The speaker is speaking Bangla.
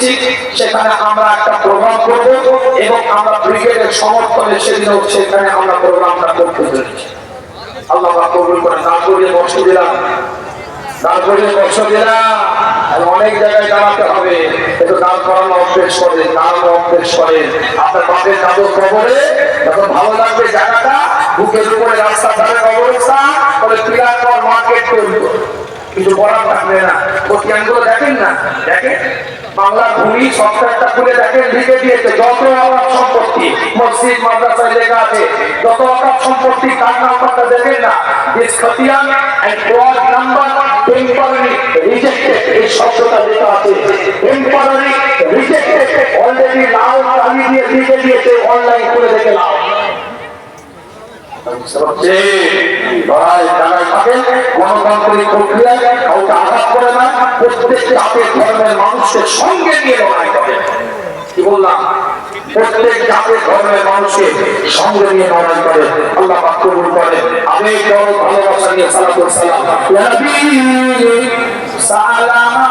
ডাক সেখানে আমরা একটা প্রোগ্রাম করব এবং আমরা ব্রিগেডের সমর্থনে সেদিনও সেখানে আমরা প্রোগ্রামটা করতে চলেছি। আল্লাহ কবুল করে দান করিয়ে বর্ষ দিলাম। অনেক জায়গায় দাঁড়াতে হবে। একটু দান করানো আপনার বাপের দাদুর ভালো লাগবে রাস্তা, ধারে কবরস্থান বলে পিলার পর মার্কেট তৈরি করো। কিছু বলার থাকবে না। প্রতিষ্ঠানগুলো দেখেন না? দেখেন? বাংলা ভূমি সফটওয়্যারটা খুলে দেখেন, লিখে দিয়েছে, যত অকাপ সম্পত্তি, মসজিদ, মাদ্রাসায় লেখা আছে, যত অকাপ সম্পত্তি কার নাম্বারটা দেখেন না। দিস খতিয়ান আছে। টেম্পোরারি রিজেক্টেড অলরেডি দিয়েছে অনলাইন করে দেখে লাও যে লড়াই গণতান্ত্রিক প্রক্রিয়ায় কাউকে আঘাত করে না, প্রত্যেক জাতির ধর্মের মানুষের সঙ্গে নিয়ে লড়াই করে। কি বললাম? প্রত্যেক জাতির ধর্মের মানুষকে সঙ্গে নিয়ে লড়াই করে। আল্লাহ কবুল করে আবেগ ভালোবাসা নিয়ে সালাম। সালাম সালাম